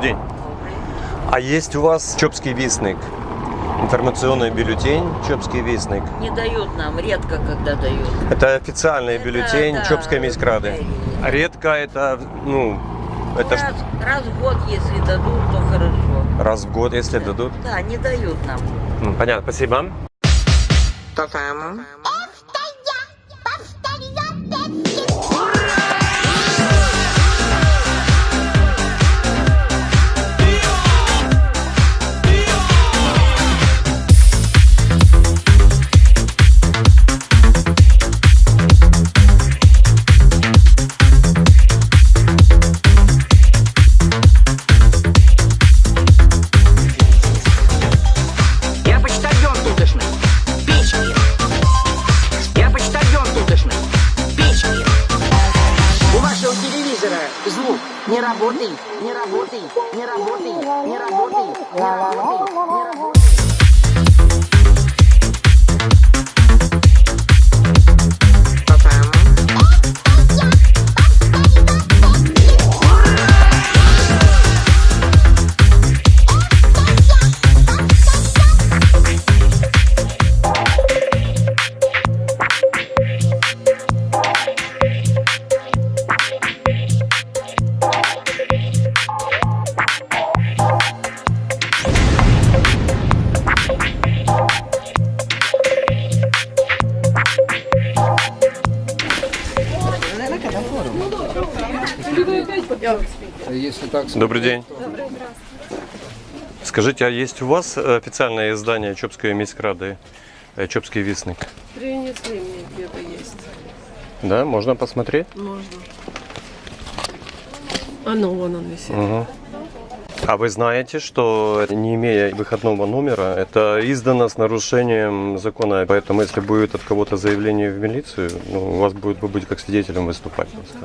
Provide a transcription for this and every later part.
день. А есть у вас Чопский вестник? Информационный бюллетень Чопский вестник. Не дают нам, редко когда дают. Это официальный Это, бюллетень да, Чопской міськради. мэрии. А редко это, ну, это ж раз, раз в год, если дадут, то хорошо. раз в год, если дадут. Да, не дают нам. Понятно, спасибо. То вашего телевизора. Звук. Не работает, не работает, не работает, не работает, не работает, не работает. Если так Добрый день. Скажите, а есть у вас официальное издание Чопской міськради, э, Чопский вестник? Принесли мне где-то есть. Да, можно посмотреть? Можно. А ну, вон он висит. Мгм. А вы знаете, что не имея выходного номера, это издано с нарушением закона. Поэтому, если будет от кого-то заявление в милицию, ну, у вас будет вы будете как свидетелем выступать. просто.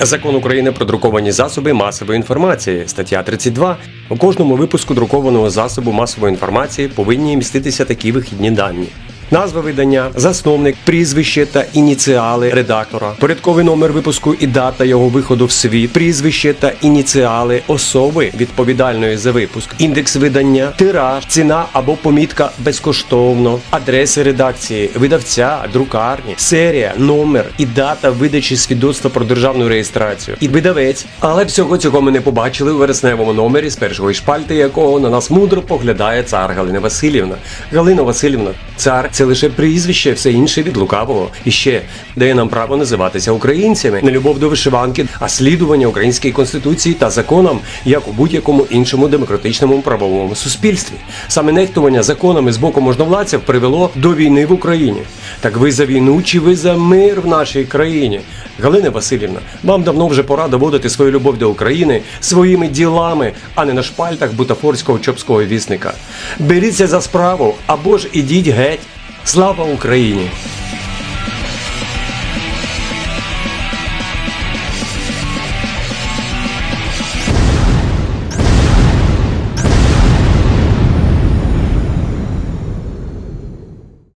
Закон України про друковані засоби масової інформації, стаття 32. У кожному випуску друкованого засобу масової інформації повинні міститися такі вихідні дані. Назва видання, засновник, прізвище та ініціали редактора, порядковий номер випуску і дата його виходу в світ, прізвище та ініціали особи відповідальної за випуск, індекс видання, тираж, ціна або помітка безкоштовно, адреси редакції, видавця, друкарні, серія, номер і дата видачі свідоцтва про державну реєстрацію. І видавець. Але всього цього ми не побачили у вересневому номері з першої шпальти, якого на нас мудро поглядає цар Галина Васильівна. Галина Васильівна, цар це лише прізвище, все інше від лукавого. І ще дає нам право називатися українцями, не любов до вишиванки, а слідування українській конституції та законам, як у будь-якому іншому демократичному правовому суспільстві. Саме нехтування законами з боку можновладців привело до війни в Україні. Так ви за війну чи ви за мир в нашій країні? Галина Васильівна, вам давно вже пора доводити свою любов до України своїми ділами, а не на шпальтах бутафорського чопського вісника. Беріться за справу або ж ідіть геть. Слава Україні!